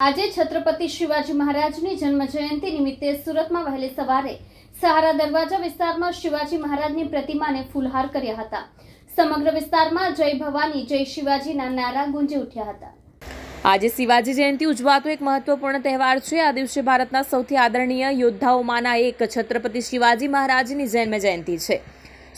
આજે છત્રપતિ શિવાજી મહારાજની જન્મ જયંતિ નિમિત્તે સુરતમાં વહેલી સવારે સહારા દરવાજા વિસ્તારમાં શિવાજી મહારાજની પ્રતિમાને ફૂલહાર કર્યા હતા. સમગ્ર વિસ્તારમાં જય ભવાની, જય શિવાજીના નારા ગુંજી ઉઠ્યા હતા. આજે શિવાજી જયંતિ ઉજવાતો એક મહત્વપૂર્ણ તહેવાર છે. આ દિવસે ભારતના સૌથી આદરણીય યોદ્ધાઓમાંના એક છત્રપતિ શિવાજી મહારાજની જન્મ જયંતિ છે.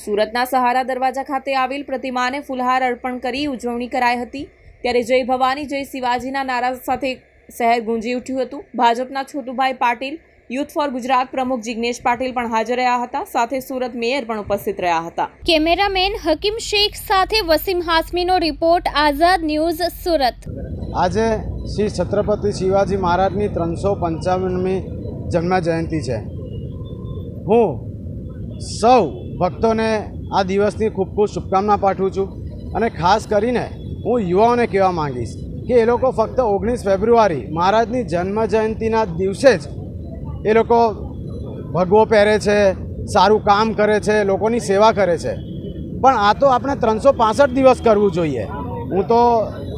સુરતના સહારા દરવાજા ખાતે આવેલ પ્રતિમાને ફૂલહાર અર્પણ કરી ઉજવણી કરાઈ હતી. ત્યારે જય ભવાની, જય શિવાજીના નારા સાથે શહેર ગુંજી ઉઠ્યું હતું. ભાજપના છોટુભાઈ પાટીલ યુથ ફોર ગુજરાત પ્રમુખ જિગ્નેશ પાટીલ પણ હાજર રહ્યા હતા. સાથે સુરત મેયર પણ ઉપસ્થિત રહ્યા હતા. કેમેરામેન હકીમ શેખ સાથે વસીમ હાસમીનો રિપોર્ટ આઝાદ ન્યૂઝ સુરત. આજે શ્રી છત્રપતિ શિવાજી મહારાજની ત્રણસો પંચાવનમી જન્મ જયંતિ છે. હું સૌ ભક્તોને આ દિવસની ખૂબ ખૂબ શુભકામના પાઠવું છું અને ખાસ કરીને હું યુવાઓને કહેવા માંગીશ. કે એ લોકો ફક્ત ઓગણીસ ફેબ્રુઆરી મહારાજની જન્મ જયંતિના દિવસે જ એ લોકો ભગવો પહેરે છે, સારું કામ કરે છે, લોકોની સેવા કરે છે. પણ આ તો આપણે ત્રણસો પાસઠ દિવસ કરવું જોઈએ. હું તો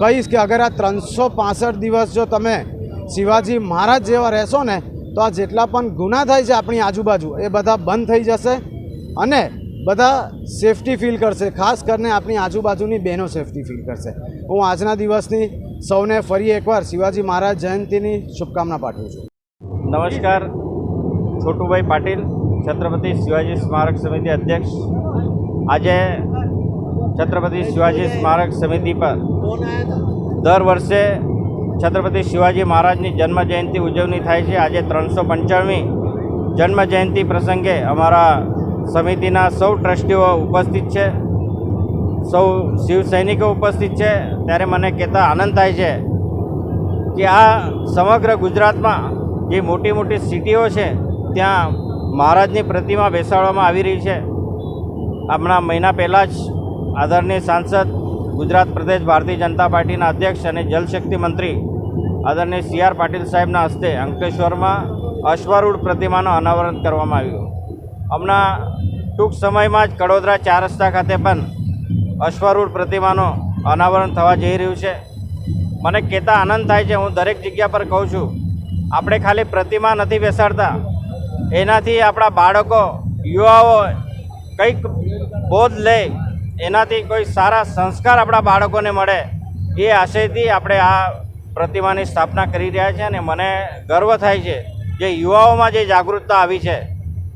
કહીશ કે અગર આ ત્રણસો પાસઠ દિવસ જો તમે શિવાજી મહારાજ જેવા રહેશો ને, તો આ જેટલા પણ ગુના થાય છે આપણી આજુબાજુ, એ બધા બંધ થઈ જશે અને બધા સેફટી ફીલ કરશે. ખાસ કરીને આપણી આજુબાજુની બહેનો સેફટી ફીલ કરશે. હું આજના દિવસની સૌને ફરી એકવાર શિવાજી મહારાજ જયંતિની શુભકામના પાઠવું છું. નમસ્કાર, છોટુભાઈ પાટીલ, છત્રપતિ શિવાજી સ્મારક સમિતિ અધ્યક્ષ. આજે છત્રપતિ શિવાજી સ્મારક સમિતિ પર દર વર્ષે છત્રપતિ શિવાજી મહારાજની જન્મ જયંતિ ઉજવણી થાય છે. આજે ત્રણસો પંચાણમી જન્મ જયંતિ પ્રસંગે અમારા સમિતિના સૌ ટ્રસ્ટીઓ ઉપસ્થિત છે. સૌ શિવ સૈનિકો ઉપસ્થિત છે. ત્યારે મને કહેતા આનંદ થાય છે કે આ સમગ્ર ગુજરાતમાં જે મોટી મોટી સિટીઓ છે, ત્યાં મહારાજની પ્રતિમા બેસાડવામાં આવી રહી છે. હમણાં મહિના પહેલાં જ આદરણીય સાંસદ ગુજરાત પ્રદેશ ભારતીય જનતા પાર્ટીના અધ્યક્ષ અને જલશક્તિ મંત્રી આદરણીય સી આર પાટીલ સાહેબના હસ્તે અંકલેશ્વરમાં અશ્વારૂઢ પ્રતિમાનું અનાવરણ કરવામાં આવ્યું. હમણાં ટૂંક સમયમાં જ કડોદરા ચાર રસ્તા ખાતે પણ અશ્વારૂઢ પ્રતિમાનું અનાવરણ થવા જઈ રહ્યું છે. મને કહેતા આનંદ થાય છે, હું દરેક જગ્યા પર કહું છું, આપણે ખાલી પ્રતિમા નથી બેસાડતા. એનાથી આપણા બાળકો, યુવાઓ કંઈક બોધ લે, એનાથી કોઈ સારા સંસ્કાર આપણા બાળકોને મળે, એ આશયથી આપણે આ પ્રતિમાની સ્થાપના કરી રહ્યા છે અને મને ગર્વ થાય છે, જે યુવાઓમાં જે જાગૃતતા આવી છે.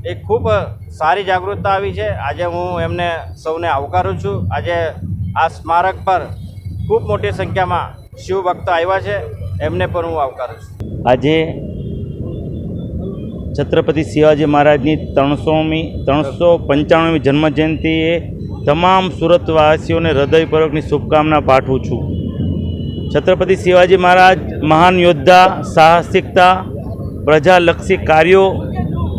એ ખૂબ સારી જાગૃતતા આવી છે. આજે હું એમને સૌને આવકારું છું. આજે આ સ્મારક પર ખૂબ મોટી સંખ્યામાં શિવ ભક્તો આવ્યા છે. એમને પણ હું આવકારું છું. આજે છત્રપતિ શિવાજી મહારાજની ત્રણસોમી ત્રણસો પંચાણુંમી જન્મજયંતિએ તમામ સુરતવાસીઓને હૃદયપૂર્વકની શુભકામના પાઠવું છું. છત્રપતિ શિવાજી મહારાજ મહાન યોદ્ધા, સાહસિકતા, પ્રજાલક્ષી કાર્યો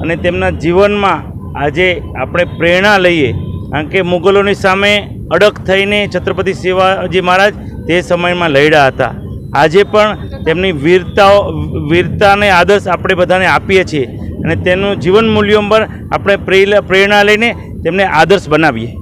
અને તેમના જીવનમાં આજે આપણે પ્રેરણા લઈએ. કારણ કે મુગલોની સામે અડગ થઈને છત્રપતિ શિવાજી મહારાજ તે સમયમાં લડ્યા હતા. આજે પણ તેમની વીરતાઓ, વીરતાને આદર્શ આપણે બધાને આપીએ છીએ. અને તેનું જીવન મૂલ્યો પર આપણે પ્રેરણા લઈને તેમને આદર્શ બનાવીએ.